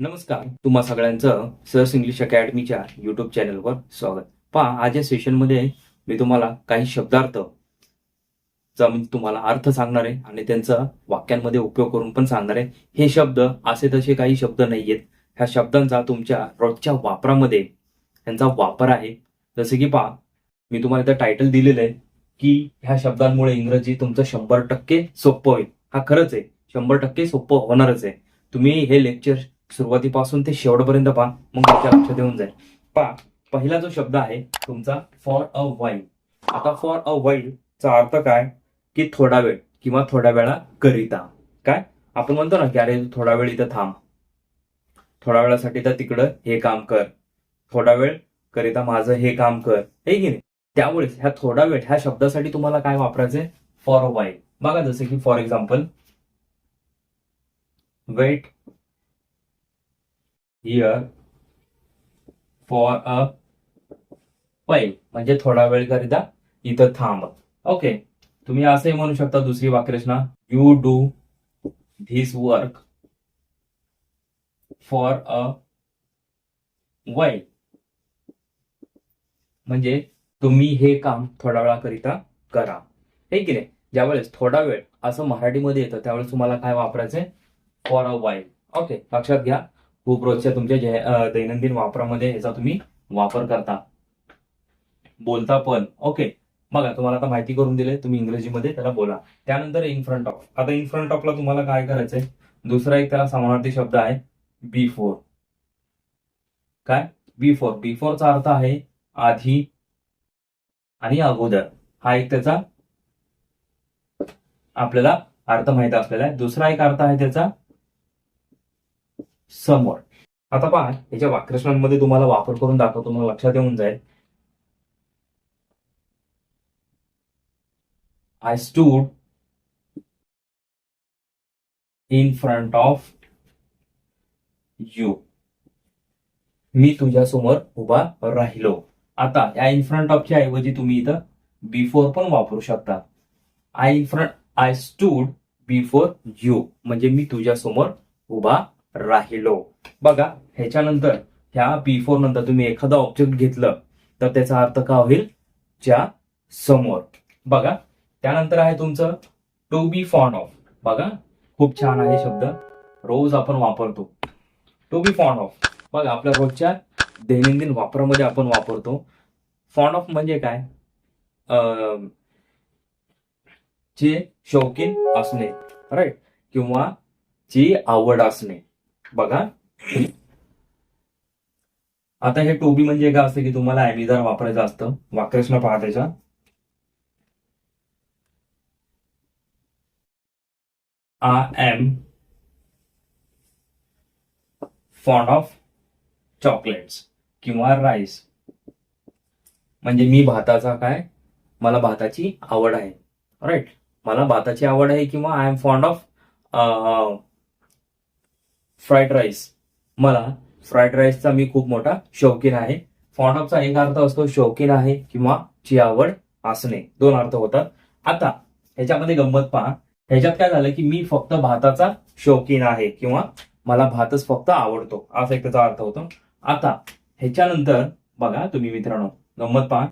नमस्कार तुम्हा सगळ्यांचं सर्स इंग्लिश अकॅडमीच्या युट्यूब चॅनलवर स्वागत. पहा आज या सेशनमध्ये मी तुम्हाला काही शब्दार्थ चा मी तुम्हाला अर्थ सांगणार आहे आणि त्यांचा वाक्यांमध्ये उपयोग करून पण सांगणार आहे. हे शब्द असे तसे काही शब्द नाहीयेत. ह्या शब्दांचा तुमच्या रोजच्या वापरामध्ये त्यांचा वापर आहे. जसे की पहा मी तुम्हाला इथं टायटल दिलेलं आहे की ह्या शब्दांमुळे इंग्रजी तुमचं शंभर टक्के सोपं होईल. हा खरंच आहे. शंभर टक्के सोपं होणारच आहे. तुम्ही हे लेक्चर सुरुवातीपासून ते शेवटपर्यंत पहा. मग तुमच्या लक्षात येऊन जाईल. पहा पहिला जो शब्द आहे तुमचा फॉर अ वाईल आता फॉर अ वाईल चा अर्थ काय? की थोडा वेळ किंवा थोड्या वेळा करिता. काय? आपण म्हणतो ना की अरे थोडा वेळ इथं थांब. थोड्या वेळासाठी तर तिकडं हे काम कर. थोडा वेळ करिता माझं हे काम कर. हे की नाही? त्यामुळेच ह्या थोडा वेळ ह्या शब्दासाठी तुम्हाला काय वापरायचंय? फॉर अ वाईल बघा जसं की for example wait here for a while म्हणजे थोडा वेळ करिता इथं थांब. ओके तुम्ही असंही म्हणू शकता दुसरी वाक्यरचना. You do this work for a while म्हणजे तुम्ही हे काम थोड्या वेळाकरिता करा. हे की नाही? ज्यावेळेस थोडा वेळ असं मराठीमध्ये येतं त्यावेळेस तुम्हाला काय वापरायचंय? फॉर अ वाईल ओके लक्षात घ्या. खूप रोजच्या तुमच्या दैनंदिन वापरामध्ये याचा तुम्ही वापर करता. बोलता पण. ओके. बघा तुम्हाला आता माहिती करून दिले तुम्ही इंग्रजीमध्ये त्याला बोला. त्यानंतर इन फ्रंट ऑफ आता इन फ्रंट ऑफला तुम्हाला काय करायचंय? दुसरा एक त्याला समानार्थी शब्द आहे बिफोर काय? बिफोर बिफोरचा अर्थ आहे आधी आणि अगोदर. हा एक त्याचा आपल्याला अर्थ माहीत असलेला आहे. दुसरा एक अर्थ आहे त्याचा समोर. आता पहा याच्या वाक्यरचनांमध्ये तुम्हाला वापर करून दाखवतो मला लक्षात येऊन जाईल. I stood in front of you मी तुझ्या समोर उभा राहिलो. आता या इन फ्रंट ऑफच्या ऐवजी तुम्ही इथं बिफोर पण वापरू शकता. I in front I stood before you म्हणजे मी तुझ्या समोर उभा राहिलो. बघा ह्याच्यानंतर ह्या बिफोर नंतर तुम्ही एखादा ऑब्जेक्ट घेतलं तर त्याचा अर्थ काय होईल? च्या समोर. बघा त्यानंतर आहे तुमचं टू बी फॉन्ड ऑफ बघा खूप छान आहे शब्द. रोज आपण वापरतो. टू बी फॉन्ड ऑफ बघा आपल्या रोजच्या दैनंदिन वापरामध्ये आपण वापरतो. फॉन्ड ऑफ म्हणजे काय? अं, जे शौकीन असणे राईट किंवा जी आवड असणे. बघा. आता हे टोबी म्हणजे काय असतं की तुम्हाला ॲमिझार वापरायचं असतं. वाक्यरचना पहा त्याच्या I am fond of chocolates किंवा राईस म्हणजे मी भाताचा काय? मला भाताची आवड आहे. राईट मला भाताची आवड आहे किंवा I am fond of fried rice. मला फ्राईड राईसचा मी खूप मोठा शौकीन आहे. फॉन्ड एक अर्थ असतो शौकीन आहे किंवा ची आवड असणे. दोन अर्थ होतात. आता ह्याच्यामध्ये गंमत पहा. ह्याच्यात काय झालं की मी फक्त भाताचा शौकीन आहे किंवा मला भातच फक्त आवडतो. असा एक त्याचा अर्थ होतो. आता ह्याच्यानंतर बघा तुम्ही मित्रांनो. गंमत पहा.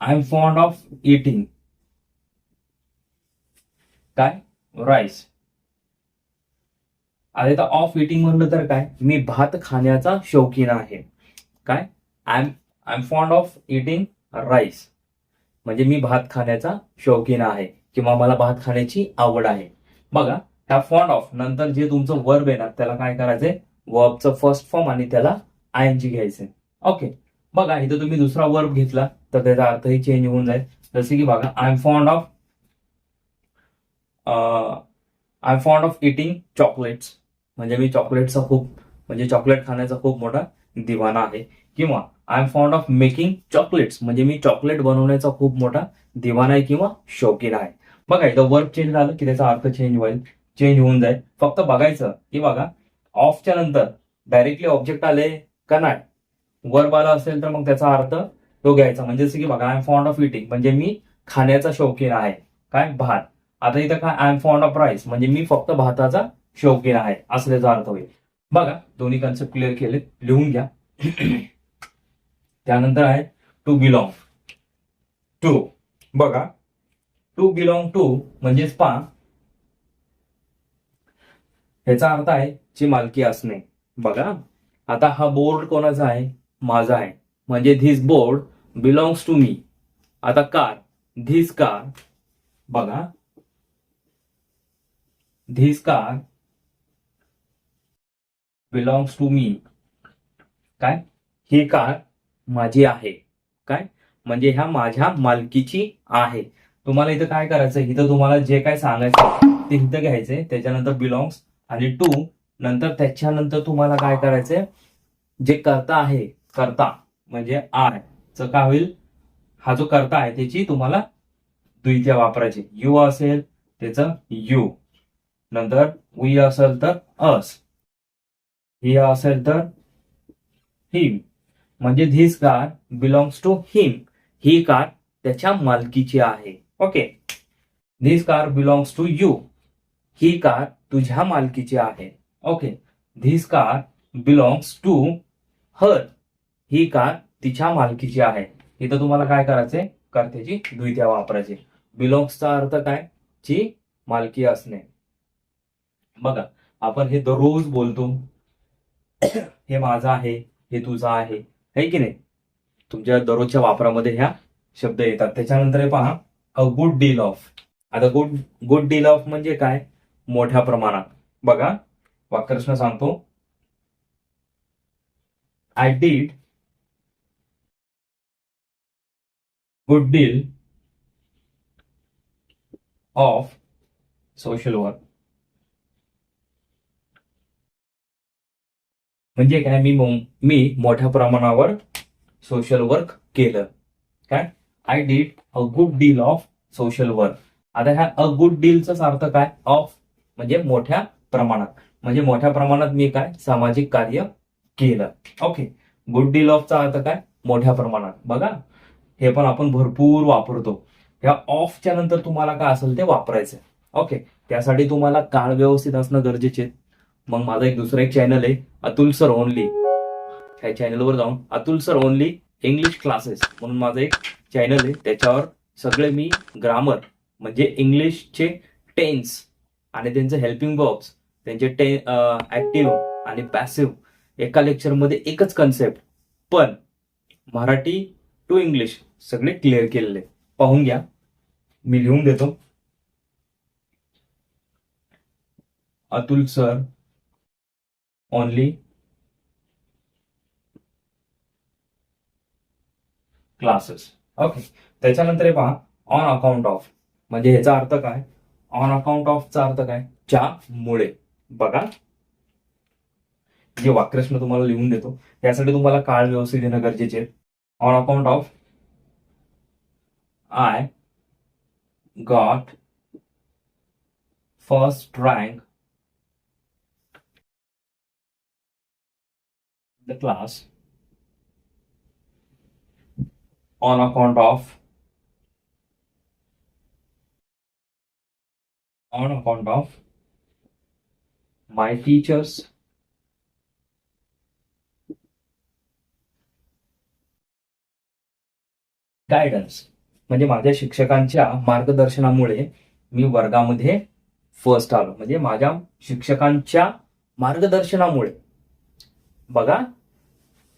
I am fond of eating काय? राईस आता इथं ऑफ इटिंग म्हणलं तर काय? मी भात खाण्याचा शौकीन आहे. काय? I am I am fond of eating rice म्हणजे मी भात खाण्याचा शौकीन आहे. किंवा मला भात खाण्याची आवड आहे. बघा ह्या फॉन्ड ऑफ नंतर जे तुमचं वर्ब येणार त्याला काय करायचंय? वर्बचं फर्स्ट फॉर्म आणि त्याला आय एन जी घ्यायचंय. ओके बघा इथं तुम्ही दुसरा वर्ब घेतला तर त्याचा अर्थही चेंज होऊन जाईल. जसे की बघा I am fond of I am fond of eating chocolates म्हणजे मी चॉकलेटचा खूप म्हणजे चॉकलेट खाण्याचा खूप मोठा दिवाना आहे. किंवा I am fond of making chocolates म्हणजे मी चॉकलेट बनवण्याचा खूप मोठा दिवाना आहे किंवा शौकीन आहे. बघा इथं वर्क चेंज झालं की त्याचा अर्थ चेंज होईल चेंज होऊन जाईल. फक्त बघायचं की बघा ऑफच्या नंतर डायरेक्टली ऑब्जेक्ट आले का नाही? वर्ब आला असेल तर मग त्याचा अर्थ तो घ्यायचा. म्हणजे जसं की बघा I am fond of eating म्हणजे मी खाण्याचा शौकीन आहे. काय? भात. आता इथं काय? I am fond of rice म्हणजे मी फक्त भाताचा शौकीन आहे असं त्याचा अर्थ होईल. बघा दोन्ही कन्सेप्ट क्लिअर केले लिहून घ्या. त्यानंतर आहे टू बिलॉंग टू बघा टू बिलॉंग टू म्हणजेच पा. ह्याचा अर्थ आहे ची मालकी असणे. बघा आता हा बोर्ड कोणाचा आहे? माझा आहे. म्हणजे this board belongs to me आता कार धिस कार बघा. This car belongs to me काय? ही कार माझी आहे. काय? म्हणजे ह्या माझ्या मालकीची आहे. तुम्हाला इथं काय करायचं इथं तुम्हाला जे काय सांगायचं ते इथं घ्यायचंय. त्याच्यानंतर बिलॉंग्स आणि टू नंतर त्याच्यानंतर तुम्हाला काय करायचंय? जे करता आहे करता म्हणजे आय च काय होईल? हा जो करता आहे त्याची तुम्हाला द्वितीय वापरायची. यू असेल त्याचं यू नंतर वी असेल तर अस ही असेल तर हिम म्हणजे this car belongs to him he car त्याच्या मालकीची आहे. Okay this car belongs to you he car तुझ्या मालकीची आहे. Okay this car belongs to her he car तिच्या मालकीची आहे. इथं तुम्हाला काय करायचंय? कर्त्याची द्वितीया वापरायची. बिलॉंग्सचा अर्थ काय? ची मालकी असणे. बघा आपण हे दररोज बोलतो. हे माझं आहे हे तुझं आहे. है की नाही? तुमच्या दररोजच्या वापरामध्ये ह्या शब्द येतात. त्याच्यानंतर पहा अ गुड डील ऑफ आता गुड गुड डील ऑफ म्हणजे काय? मोठ्या प्रमाणात. बघा वाक्यकृष्ण सांगतो. I did good deal of social work म्हणजे काय मी मी मोठ्या प्रमाणावर सोशल वर्क केलं. काय? I did a good deal of social work आता ह्या अ गुड डीलचा अर्थ काय? ऑफ म्हणजे मोठ्या प्रमाणात. म्हणजे मोठ्या प्रमाणात मी काय? सामाजिक कार्य केलं. ओके गुड डील ऑफचा अर्थ काय? मोठ्या प्रमाणात. बघा. हे पण आपण भरपूर वापरतो. ह्या ऑफच्या नंतर तुम्हाला काय असेल ते वापरायचं ओके त्यासाठी तुम्हाला काळ व्यवस्थित असणं गरजेचे आहे. मग माझा एक दुसरा एक चॅनल आहे अतुल सर ओनली ह्या चॅनलवर जाऊन Atul sir only English classes म्हणून माझं एक चॅनल आहे. त्याच्यावर सगळे मी ग्रामर म्हणजे इंग्लिशचे टेन्स आणि त्यांचे हेल्पिंग बॉक्स त्यांचे टे ऍक्टिव्ह आणि पॅसिव्ह एका लेक्चरमध्ये एकच कन्सेप्ट पण मराठी टू इंग्लिश सगळे क्लिअर केलेले. पाहून घ्या. मी लिहून देतो. Atul sir only. Classes okay त्याच्यानंतर हे पहा ऑन अकाउंट ऑफ म्हणजे ह्याचा अर्थ काय? ऑन अकाउंट ऑफचा अर्थ काय? च्या मुळे. बघा. जे वाक्यरचना तुम्हाला लिहून देतो त्यासाठी तुम्हाला काळ व्यवस्थित देणं गरजेचे आहे. On account of I got first rank the class on account of on account of my teachers. Guidance म्हणजे माझ्या शिक्षकांच्या मार्गदर्शनामुळे मी वर्गामध्ये फर्स्ट आलो. म्हणजे माझ्या शिक्षकांच्या मार्गदर्शनामुळे. बघा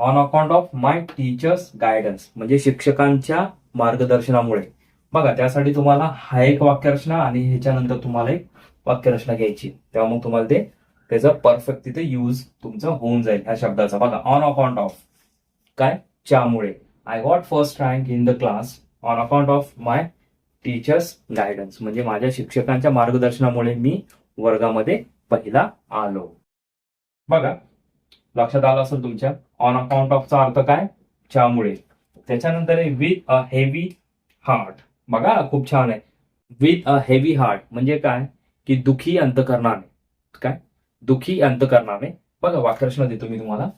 on account of my teachers guidance म्हणजे शिक्षकांच्या मार्गदर्शनामुळे. बघा त्यासाठी तुम्हाला हा एक वाक्यरचना आणि ह्याच्यानंतर तुम्हाला एक वाक्यरचना घ्यायची. तेव्हा मग तुम्हाला ते त्याचा परफेक्ट तिथे यूज तुमचा होऊन जाईल ह्या शब्दाचा. बघा ऑन अकाउंट ऑफ काय? च्यामुळे. I got first rank in the class on account of my teachers guidance म्हणजे माझ्या शिक्षकांच्या मार्गदर्शनामुळे मी वर्गामध्ये पहिला आलो. बघा लक्षात आलं असेल तुमच्या? ऑन अकाउंट ऑफचा अर्थ काय? च्यामुळे त्याच्यानंतर आहे विथ अ हेवी हार्ट बघा खूप छान आहे. विथ अ हेवी हार्ट म्हणजे काय? की दुखी अंतकरणाने. काय? दुखी अंतकरणाने. बघा वाक्यरचना देतो मी तुम्हाला.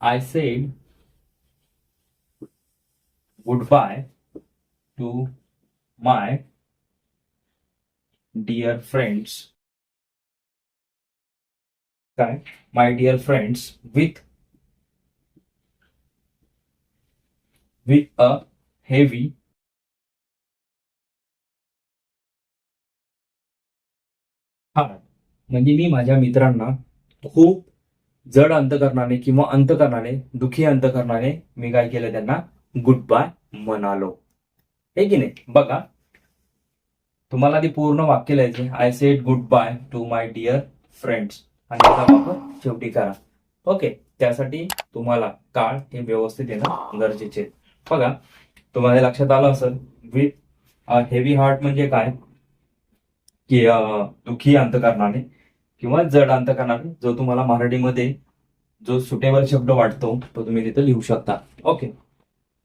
I said goodbye to my dear friends काय? My dear friends with with a heavy heart म्हणजे मी माझ्या मित्रांना खूप जड अंतकरणाने किंवा अंतकरणाने दुखी अंतकरणाने मी काय केलं त्यांना? गुड बाय म्हणालो. हे की नाही? बघा तुम्हाला ते पूर्ण वाक्य लिहायचे I said goodbye to my dear friends आणि त्याचा वापर शेवटी करा. ओके त्यासाठी तुम्हाला काळ हे व्यवस्थित येणं गरजेचे बघा तुम्हाला लक्षात आलं असेल विथ हेवी हार्ट म्हणजे काय? की अं, दुखी अंतकरणाने किंवा जड अंतकरणाने जो तुम्हाला मराठीमध्ये जो सुटेबल शब्द वाटतो तो तुम्ही तिथे लिहू शकता. ओके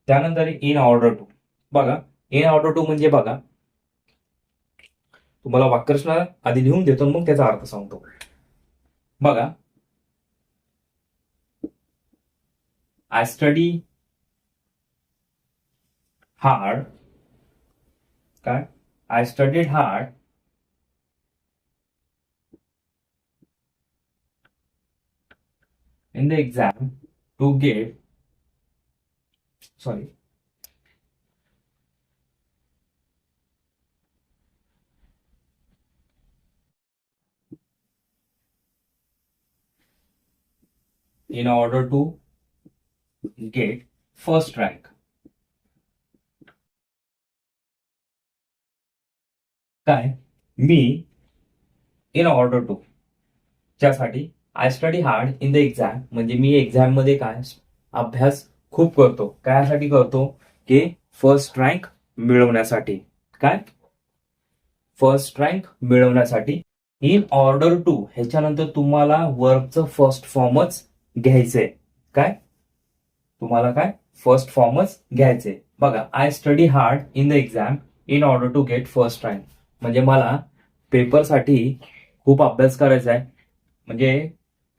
त्यानंतर इन ऑर्डर टू बघा इन ऑर्डर टू म्हणजे बघा तुम्हाला वाक्यरचना आधी लिहून देतो मग त्याचा अर्थ सांगतो. बघा आय स्टडी हार्ड काय I studied hard in the exam to get sorry in order to get first rank. काय मी in order to च्यासाठी I study hard in the exam म्हणजे मी एक्झाममध्ये काय अभ्यास खूप करतो. कायसाठी करतो? की फर्स्ट रँक मिळवण्यासाठी. काय? फर्स्ट रँक मिळवण्यासाठी. इन ऑर्डर टू ह्याच्यानंतर तुम्हाला वर्कचं फर्स्ट फॉर्मच घ्यायचंय काय? तुम्हाला काय? फर्स्ट फॉर्मच घ्यायचंय बघा I study hard in the exam in order to get first rank म्हणजे मला पेपरसाठी खूप अभ्यास करायचा आहे. म्हणजे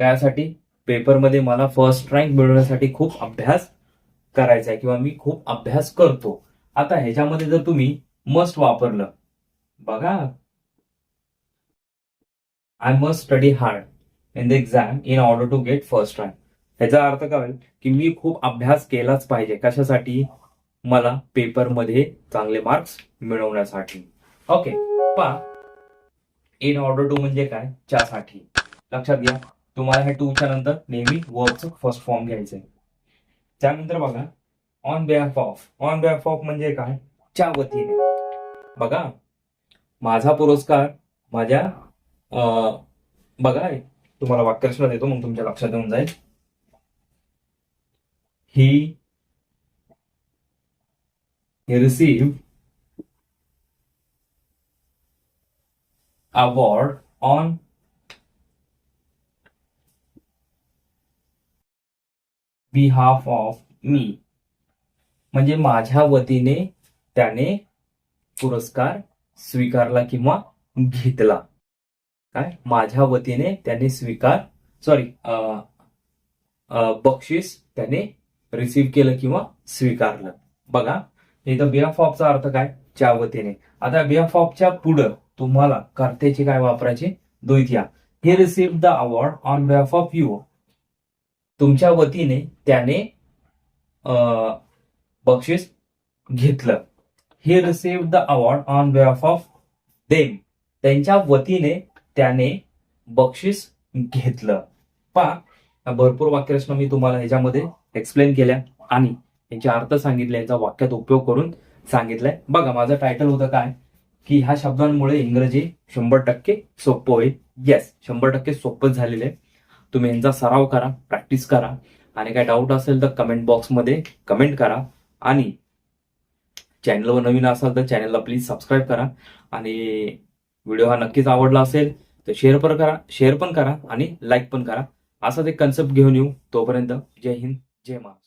त्यासाठी पेपरमध्ये मला फर्स्ट रँक मिळवण्यासाठी खूप अभ्यास करायचा आहे किंवा मी खूप अभ्यास करतो. आता ह्याच्यामध्ये जर तुम्ही मस्ट वापरलं बघा. I must study hard in the exam in order to get first rank ह्याचा अर्थ काय होईल की मी खूप अभ्यास केलाच पाहिजे. कशासाठी? मला पेपरमध्ये चांगले मार्क्स मिळवण्यासाठी. ओके पा इन ऑर्डर टू म्हणजे काय? च्यासाठी. लक्षात घ्या. तुम्हाला ह्या टूच्या नंतर नेहमी वर्कचं फर्स्ट फॉर्म घ्यायचंय. त्यानंतर बघा. On behalf of on behalf of म्हणजे काय? च्या वतीने. बघा. माझा पुरस्कार माझ्या बघा तुम्हाला वाक्यरचना देतो मग तुमच्या लक्षात येऊन जाईल. He receive award award on behalf of me. म्हणजे माझ्या वतीने त्याने पुरस्कार स्वीकारला किंवा घेतला. काय? माझ्या वतीने त्याने स्वीकार सॉरी बक्षीस त्याने रिसीव्ह केलं किंवा स्वीकारलं. बघा इथं बिहाफ ऑफचा अर्थ काय? च्या वतीने. आता बिहाफ ऑफच्या पुढं तुम्हाला कर्त्याचे काय वापरायचे? द्वैत्या. He receive the award on behalf of you तुमच्या वतीने त्याने बक्षीस घेतलं. He receive the award on behalf of them त्यांच्या वतीने त्याने बक्षीस घेतलं. पा भरपूर वाक्यरचना मी तुम्हाला ह्याच्यामध्ये एक्सप्लेन केल्या आणि यांचे अर्थ सांगितले यांचा वाक्यात उपयोग करून सांगितलंय. बघा माझं टायटल होतं काय? की ह्या शब्दांमुळे इंग्रजी शंभर टक्के सोपं होईल. येस शंभर टक्के सोपंच झालेलं आहे. तुम्ही यांचा सराव करा प्रॅक्टिस करा. आणि काय डाऊट असेल तर कमेंट बॉक्समध्ये कमेंट करा. आणि चॅनलवर नवीन असाल तर चॅनलला प्लीज सबस्क्राईब करा. आणि व्हिडिओ हा नक्कीच आवडला असेल तर शेअर पण करा शेअर पण करा आणि लाईक पण करा. असाच एक कन्सेप्ट घेऊन येऊ तोपर्यंत. जय हिंद जय महाराष्ट्र.